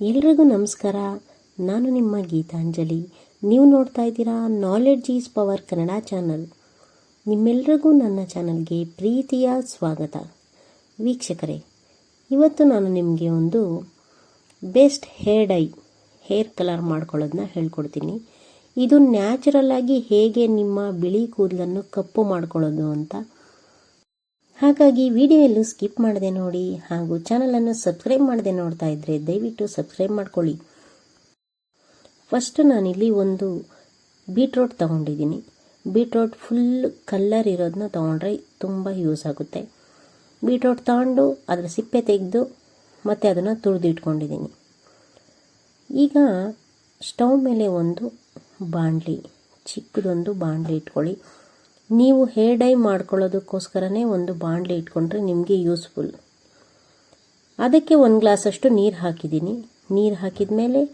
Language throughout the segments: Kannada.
ಎಲ್ರಿಗೂ ನಮಸ್ಕಾರ. ನಾನು ನಿಮ್ಮ ಗೀತಾಂಜಲಿ. ನೀವು ನೋಡ್ತಾ ಇದ್ದೀರಾ knowledge is power Kannada channel ನಿಮ್ಮೆಲ್ರಿಗೂ ನನ್ನ ಚಾನಲ್ಗೆ ಪ್ರೀತಿಯ ಸ್ವಾಗತ. ವೀಕ್ಷಕರೇ, ಇವತ್ತು ನಾನು ನಿಮಗೆ ಒಂದು best hair dye hair colour ಮಾಡ್ಕೊಳ್ಳೋದನ್ನ ಹೇಳ್ಕೊಡ್ತೀನಿ. ಇದು ನ್ಯಾಚುರಲ್ ಆಗಿ ಹೇಗೆ ನಿಮ್ಮ ಬಿಳಿ ಕೂದಲನ್ನು ಕಪ್ಪು ಮಾಡ್ಕೊಳ್ಳೋದು ಅಂತ ಹಾಗಾಗಿ ವಿಡಿಯೋ ಸ್ಕಿಪ್ ಮಾಡದೆ ನೋಡಿ ಹಾಗೂ ಚಾನಲನ್ನು ಸಬ್ಸ್ಕ್ರೈಬ್ ಮಾಡದೆ ನೋಡ್ತಾ ಇದ್ದರೆ ದಯವಿಟ್ಟು ಸಬ್ಸ್ಕ್ರೈಬ್ ಮಾಡ್ಕೊಳ್ಳಿ. ಫಸ್ಟ್ ನಾನಿಲ್ಲಿ ಒಂದು ಬೀಟ್ರೋಟ್ ತಗೊಂಡಿದ್ದೀನಿ. ಬೀಟ್ರೋಟ್ ಫುಲ್ ಕಲ್ಲರ್ ಇರೋದನ್ನ ತೊಗೊಂಡ್ರೆ ತುಂಬ ಯೂಸ್ ಆಗುತ್ತೆ. ಬೀಟ್ರೋಟ್ ತಗೊಂಡು ಅದರ ಸಿಪ್ಪೆ ತೆಗೆದು ಮತ್ತು ಅದನ್ನು ತುರಿದಿಟ್ಕೊಂಡಿದ್ದೀನಿ ಈಗ ಸ್ಟವ್ ಮೇಲೆ ಒಂದು ಬಾಣಲಿ ಚಿಕ್ಕದೊಂದು ಬಾಣಲಿ ಇಟ್ಕೊಳ್ಳಿ. ನೀವು ಹೇರ್ ಡೈ ಮಾಡ್ಕೊಳ್ಳೋದಕ್ಕೋಸ್ಕರನೇ ಒಂದು ಬಾಣಲಿ ಇಟ್ಕೊಂಡ್ರೆ ನಿಮಗೆ ಯೂಸ್ಫುಲ್ ಅದಕ್ಕೆ ಒಂದು ಗ್ಲಾಸಷ್ಟು ನೀರು ಹಾಕಿದ್ದೀನಿ. ನೀರು ಹಾಕಿದ ಮೇಲೆ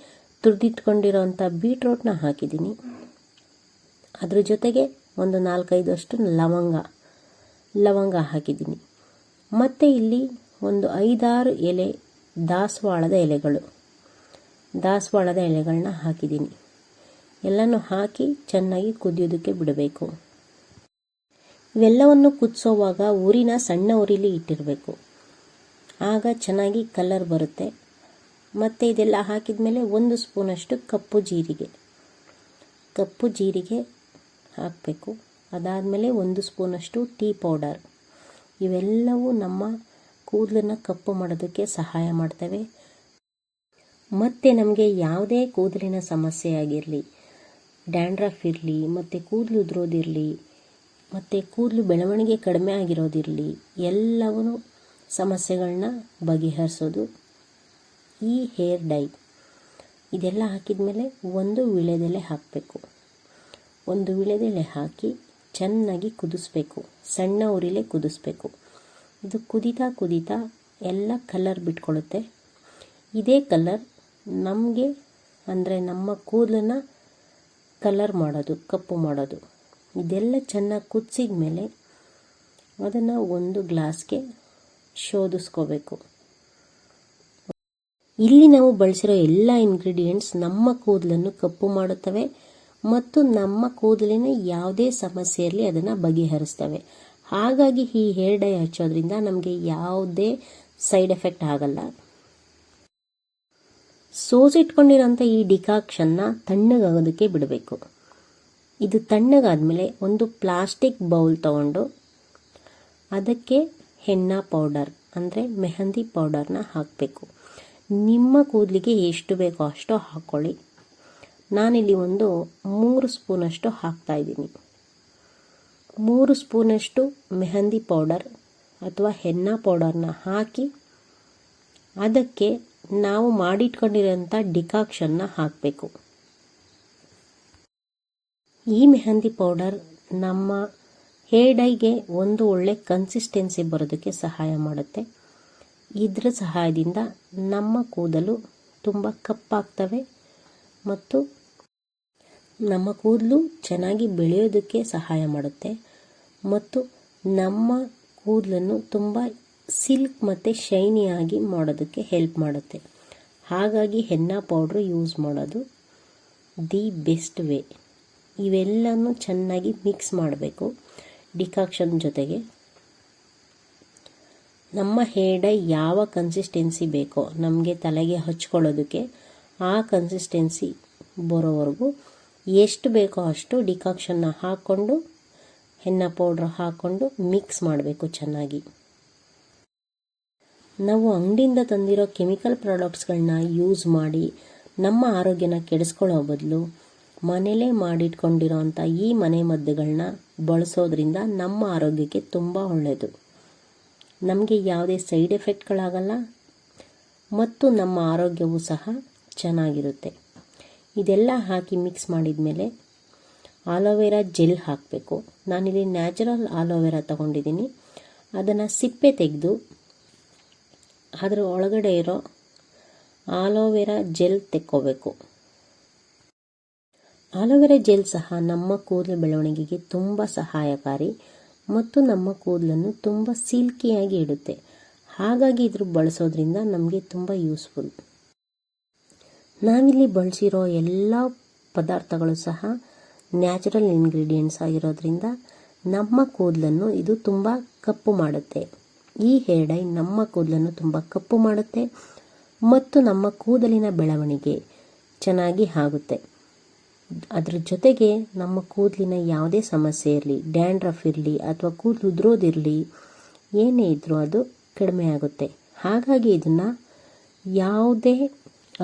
ತುರಿದಿಟ್ಕೊಂಡಿರೋಂಥ ಬೀಟ್ರೋಟ್ನ ಹಾಕಿದ್ದೀನಿ. ಅದ್ರ ಜೊತೆಗೆ ಒಂದು ನಾಲ್ಕೈದಷ್ಟು ಲವಂಗ ಲವಂಗ ಹಾಕಿದ್ದೀನಿ. ಮತ್ತು ಇಲ್ಲಿ ಒಂದು ಐದಾರು ಎಲೆ, ದಾಸವಾಳದ ಎಲೆಗಳು. ದಾಸವಾಳದ ಎಲೆಗಳನ್ನ ಹಾಕಿದ್ದೀನಿ. ಎಲ್ಲನೂ ಹಾಕಿ ಚೆನ್ನಾಗಿ ಕುದಿಯೋದಕ್ಕೆ ಬಿಡಬೇಕು. ಇವೆಲ್ಲವನ್ನು ಕುದಿಸೋವಾಗ ಊರಿನ ಸಣ್ಣ ಉರಿಲಿ ಇಟ್ಟಿರಬೇಕು. ಆಗ ಚೆನ್ನಾಗಿ ಕಲರ್ ಬರುತ್ತೆ. ಮತ್ತು ಇದೆಲ್ಲ ಹಾಕಿದ ಮೇಲೆ ಒಂದು ಸ್ಪೂನಷ್ಟು ಕಪ್ಪು ಜೀರಿಗೆ. ಕಪ್ಪು ಜೀರಿಗೆ ಹಾಕಬೇಕು. ಅದಾದಮೇಲೆ ಒಂದು ಸ್ಪೂನಷ್ಟು ಟೀ ಪೌಡರ್. ಇವೆಲ್ಲವೂ ನಮ್ಮ ಕೂದಲನ್ನು ಕಪ್ಪು ಮಾಡೋದಕ್ಕೆ ಸಹಾಯ ಮಾಡ್ತವೆ. ಮತ್ತು ನಮಗೆ ಯಾವುದೇ ಕೂದಲಿನ ಸಮಸ್ಯೆ ಆಗಿರಲಿ, ಡ್ಯಾಂಡ್ರಫ್ ಇರಲಿ, ಮತ್ತು ಕೂದಲು ಉದುರೋದಿರಲಿ ಮತ್ತು ಕೂದಲು ಬೆಳವಣಿಗೆ ಕಡಿಮೆ ಆಗಿರೋದಿರಲಿ ಎಲ್ಲವೂ ಸಮಸ್ಯೆಗಳನ್ನ ಬಗೆಹರಿಸೋದು ಈ ಹೇರ್ ಡೈ. ಇದೆಲ್ಲ ಹಾಕಿದ ಮೇಲೆ ಒಂದು ವಿಳೆದೆಲೆ ಹಾಕಬೇಕು. ಒಂದು ವಿಳೆದೆಲೆ ಹಾಕಿ ಚೆನ್ನಾಗಿ ಕುದಿಸ್ಬೇಕು. ಸಣ್ಣ ಉರಿಲೇ ಕುದಿಸ್ಬೇಕು. ಇದು ಕುದೀತಾ ಕುದೀತಾ ಎಲ್ಲ ಕಲರ್ ಬಿಟ್ಕೊಳ್ಳುತ್ತೆ. ಇದೇ ಕಲರ್ ನಮಗೆ ಅಂದರೆ ನಮ್ಮ ಕೂದಲನ್ನು ಕಲರ್ ಮಾಡೋದು, ಕಪ್ಪು ಮಾಡೋದು. ಇದೆಲ್ಲ ಚೆನ್ನಾಗಿ ಕುದಿಸಿದ ಮೇಲೆ ಅದನ್ನು ಒಂದು ಗ್ಲಾಸ್ಗೆ ಶೋಧಿಸ್ಕೋಬೇಕು. ಇಲ್ಲಿ ನಾವು ಬಳಸಿರೋ ಎಲ್ಲ ಇಂಗ್ರೀಡಿಯೆಂಟ್ಸ್ ನಮ್ಮ ಕೂದಲನ್ನು ಕಪ್ಪು ಮಾಡುತ್ತವೆ ಮತ್ತು ನಮ್ಮ ಕೂದಲಿನ ಯಾವುದೇ ಸಮಸ್ಯೆ ಇರಲಿ ಅದನ್ನು ಬಗೆಹರಿಸ್ತವೆ. ಹಾಗಾಗಿ ಈ ಹೇರ್ ಡೈ ಹಚ್ಚೋದ್ರಿಂದ ನಮಗೆ ಯಾವುದೇ ಸೈಡ್ ಎಫೆಕ್ಟ್ ಆಗಲ್ಲ. ಸೋಸಿಟ್ಕೊಂಡಿರೋಂಥ ಈ ಡಿಕಾಕ್ಷನ್ನ ತಣ್ಣಗಾಗೋದಕ್ಕೆ ಬಿಡಬೇಕು. ಇದು ತಣ್ಣಗಾದಮೇಲೆ ಒಂದು ಪ್ಲಾಸ್ಟಿಕ್ ಬೌಲ್ ತಗೊಂಡು ಅದಕ್ಕೆ ಹೆನ್ನ ಪೌಡರ್, ಅಂದರೆ ಮೆಹಂದಿ ಪೌಡರ್ನ ಹಾಕಬೇಕು. ನಿಮ್ಮ ಕೂದಲಿಗೆ ಎಷ್ಟು ಬೇಕೋ ಅಷ್ಟು ಹಾಕ್ಕೊಳ್ಳಿ ನಾನಿಲ್ಲಿ ಒಂದು ಮೂರು ಸ್ಪೂನಷ್ಟು ಹಾಕ್ತಾಯಿದ್ದೀನಿ ಮೂರು ಸ್ಪೂನಷ್ಟು ಮೆಹಂದಿ ಪೌಡರ್ ಅಥವಾ ಹೆನ್ನ ಪೌಡರ್ನ ಹಾಕಿ ಅದಕ್ಕೆ ನಾವು ಮಾಡಿಟ್ಕೊಂಡಿರೋಂಥ ಡಿಕಾಕ್ಷನ್ನ ಹಾಕಬೇಕು. ಈ ಮೆಹಂದಿ ಪೌಡರ್ ನಮ್ಮ ಹೇರ್ ಒಂದು ಒಳ್ಳೆ ಕನ್ಸಿಸ್ಟೆನ್ಸಿ ಬರೋದಕ್ಕೆ ಸಹಾಯ ಮಾಡುತ್ತೆ. ಇದರ ಸಹಾಯದಿಂದ ನಮ್ಮ ಕೂದಲು ತುಂಬ ಕಪ್ಪಾಗ್ತವೆ ಮತ್ತು ನಮ್ಮ ಕೂದಲು ಚೆನ್ನಾಗಿ ಬೆಳೆಯೋದಕ್ಕೆ ಸಹಾಯ ಮಾಡುತ್ತೆ ಮತ್ತು ನಮ್ಮ ಕೂದಲನ್ನು ತುಂಬ ಸಿಲ್ಕ್ ಮತ್ತು ಶೈನಿಯಾಗಿ ಮಾಡೋದಕ್ಕೆ ಹೆಲ್ಪ್ ಮಾಡುತ್ತೆ. ಹಾಗಾಗಿ ಹೆನ್ನ ಪೌಡ್ರು ಯೂಸ್ ಮಾಡೋದು ದಿ ಬೆಸ್ಟ್ ವೇ ಇವೆಲ್ಲನೂ ಚೆನ್ನಾಗಿ ಮಿಕ್ಸ್ ಮಾಡಬೇಕು ಡಿಕಾಕ್ಷನ್ ಜೊತೆಗೆ. ನಮ್ಮ ಹೇಡ ಯಾವ ಕನ್ಸಿಸ್ಟೆನ್ಸಿ ಬೇಕೋ ನಮಗೆ ತಲೆಗೆ ಹಚ್ಕೊಳ್ಳೋದಕ್ಕೆ ಆ ಕನ್ಸಿಸ್ಟೆನ್ಸಿ ಬರೋವರೆಗೂ ಎಷ್ಟು ಬೇಕೋ ಅಷ್ಟು ಡಿಕಾಕ್ಷನ್ನ ಹಾಕ್ಕೊಂಡು ಹೆನ್ನ ಪೌಡ್ರ್ ಹಾಕ್ಕೊಂಡು ಮಿಕ್ಸ್ ಮಾಡಬೇಕು ಚೆನ್ನಾಗಿ. ನಾವು ಅಂಗಡಿಯಿಂದ ತಂದಿರೋ ಕೆಮಿಕಲ್ ಪ್ರಾಡಕ್ಟ್ಸ್ಗಳನ್ನ ಯೂಸ್ ಮಾಡಿ ನಮ್ಮ ಆರೋಗ್ಯನ ಕೆಡಿಸ್ಕೊಳ್ಳೋ ಬದಲು ಮನೇಲೇ ಮಾಡಿಟ್ಕೊಂಡಿರೋಂಥ ಈ ಮನೆ ಮದ್ದುಗಳನ್ನ ಬಳಸೋದ್ರಿಂದ ನಮ್ಮ ಆರೋಗ್ಯಕ್ಕೆ ತುಂಬ ಒಳ್ಳೆಯದು ನಮಗೆ ಯಾವುದೇ ಸೈಡ್ ಎಫೆಕ್ಟ್ಗಳಾಗಲ್ಲ ಮತ್ತು ನಮ್ಮ ಆರೋಗ್ಯವು ಸಹ ಚೆನ್ನಾಗಿರುತ್ತೆ. ಇದೆಲ್ಲ ಹಾಕಿ ಮಿಕ್ಸ್ ಮಾಡಿದ ಮೇಲೆ ಆಲೋವೆರಾ ಜೆಲ್ ಹಾಕಬೇಕು. ನಾನಿಲ್ಲಿ ನ್ಯಾಚುರಲ್ ಆಲೋವೆರಾ ತಗೊಂಡಿದ್ದೀನಿ. ಅದನ್ನು ಸಿಪ್ಪೆ ತೆಗೆದು ಅದರ ಒಳಗಡೆ ಇರೋ ಆಲೋವೆರಾ ಜೆಲ್ ತೆಕ್ಕೋಬೇಕು. ಆಲೋವೆರಾ ಜೆಲ್ ಸಹ ನಮ್ಮ ಕೂದಲು ಬೆಳವಣಿಗೆಗೆ ತುಂಬ ಸಹಾಯಕಾರಿ ಮತ್ತು ನಮ್ಮ ಕೂದಲನ್ನು ತುಂಬ ಸಿಲ್ಕಿಯಾಗಿ ಇಡುತ್ತೆ. ಹಾಗಾಗಿ ಇದ್ರ ಬಳಸೋದ್ರಿಂದ ನಮಗೆ ತುಂಬ ಯೂಸ್ಫುಲ್. ನಾವಿಲ್ಲಿ ಬಳಸಿರೋ ಎಲ್ಲ ಪದಾರ್ಥಗಳು ಸಹ ನ್ಯಾಚುರಲ್ ಇಂಗ್ರೀಡಿಯೆಂಟ್ಸ್ ಆಗಿರೋದ್ರಿಂದ ನಮ್ಮ ಕೂದಲನ್ನು ಇದು ತುಂಬ ಕಪ್ಪು ಮಾಡುತ್ತೆ. ಈ ಹೇರ್ ಡೈ ನಮ್ಮ ಕೂದಲನ್ನು ತುಂಬ ಕಪ್ಪು ಮಾಡುತ್ತೆ ಮತ್ತು ನಮ್ಮ ಕೂದಲಿನ ಬೆಳವಣಿಗೆ ಚೆನ್ನಾಗಿ ಆಗುತ್ತೆ. ಅದ್ರ ಜೊತೆಗೆ ನಮ್ಮ ಕೂದಲಿನ ಯಾವುದೇ ಸಮಸ್ಯೆ ಇರಲಿ, ಡ್ಯಾಂಡ್ರಫ್ ಇರಲಿ ಅಥವಾ ಕೂದಲು ಉದುರೋದಿರಲಿ, ಏನೇ ಇದ್ದರೂ ಅದು ಕಡಿಮೆ ಆಗುತ್ತೆ. ಹಾಗಾಗಿ ಇದನ್ನು ಯಾವುದೇ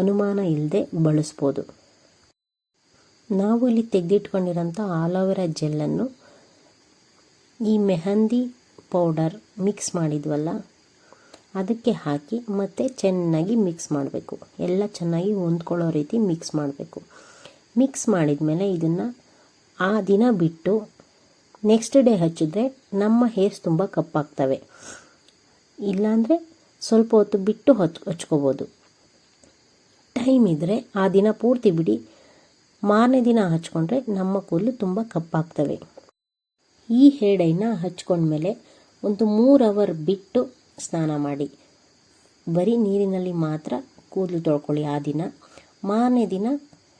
ಅನುಮಾನ ಇಲ್ಲದೆ ಬಳಸ್ಬೋದು. ನಾವು ಇಲ್ಲಿ ತೆಗೆದಿಟ್ಕೊಂಡಿರೋಂಥ ಆಲೋವೆರಾ ಜೆಲ್ಲನ್ನು ಈ ಮೆಹಂದಿ ಪೌಡರ್ ಮಿಕ್ಸ್ ಮಾಡಿದ್ವಲ್ಲ, ಅದಕ್ಕೆ ಹಾಕಿ ಮತ್ತೆ ಚೆನ್ನಾಗಿ ಮಿಕ್ಸ್ ಮಾಡಬೇಕು. ಎಲ್ಲ ಚೆನ್ನಾಗಿ ಹೊಂದ್ಕೊಳ್ಳೋ ರೀತಿ ಮಿಕ್ಸ್ ಮಾಡಬೇಕು. ಮಿಕ್ಸ್ ಮಾಡಿದ ಮೇಲೆ ಇದನ್ನು ಆ ದಿನ ಬಿಟ್ಟು ನೆಕ್ಸ್ಟ್ ಡೇ ಹಚ್ಚಿದ್ರೆ ನಮ್ಮ ಹೇರ್ಸ್ ತುಂಬ ಕಪ್ಪಾಗ್ತವೆ. ಇಲ್ಲಾಂದರೆ ಸ್ವಲ್ಪ ಹೊತ್ತು ಬಿಟ್ಟು ಹಚ್, ಹಚ್ಕೋಬೋದು. ಟೈಮ್ ಇದ್ದರೆ ಆ ದಿನ ಪೂರ್ತಿ ಬಿಡಿ. ಮಾರನೇ ದಿನ ಹಚ್ಕೊಂಡ್ರೆ ನಮ್ಮ ಕೂದಲು ತುಂಬ ಕಪ್ಪಾಗ್ತವೆ. ಈ ಹೇಡೈನ ಹಚ್ಕೊಂಡ್ಮೇಲೆ ಒಂದು ಮೂರು ಅವರ್ ಬಿಟ್ಟು ಸ್ನಾನ ಮಾಡಿ. ಬರೀ ನೀರಿನಲ್ಲಿ ಮಾತ್ರ ಕೂದಲು ತೊಳ್ಕೊಳ್ಳಿ ಆ ದಿನ. ಮಾರನೇ ದಿನ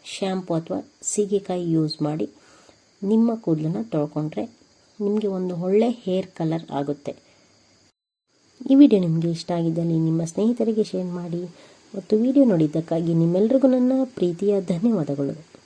ಶ್ಯಾಂಪು ಅಥವಾ ಸೀಗೆಕಾಯಿ ಯೂಸ್ ಮಾಡಿ ನಿಮ್ಮ ಕೂದಲನ್ನ ತೊಳ್ಕೊಂಡ್ರೆ ನಿಮಗೆ ಒಂದು ಒಳ್ಳೆ ಹೇರ್ ಕಲರ್ ಆಗುತ್ತೆ. ಈ ವಿಡಿಯೋ ನಿಮಗೆ ಇಷ್ಟ ಆಗಿದ್ದಲ್ಲಿ ನಿಮ್ಮ ಸ್ನೇಹಿತರಿಗೆ ಶೇರ್ ಮಾಡಿ ಮತ್ತು ವಿಡಿಯೋ ನೋಡಿದ್ದಕ್ಕಾಗಿ ನಿಮ್ಮೆಲ್ರಿಗೂ ನನ್ನ ಪ್ರೀತಿಯ ಧನ್ಯವಾದಗಳು.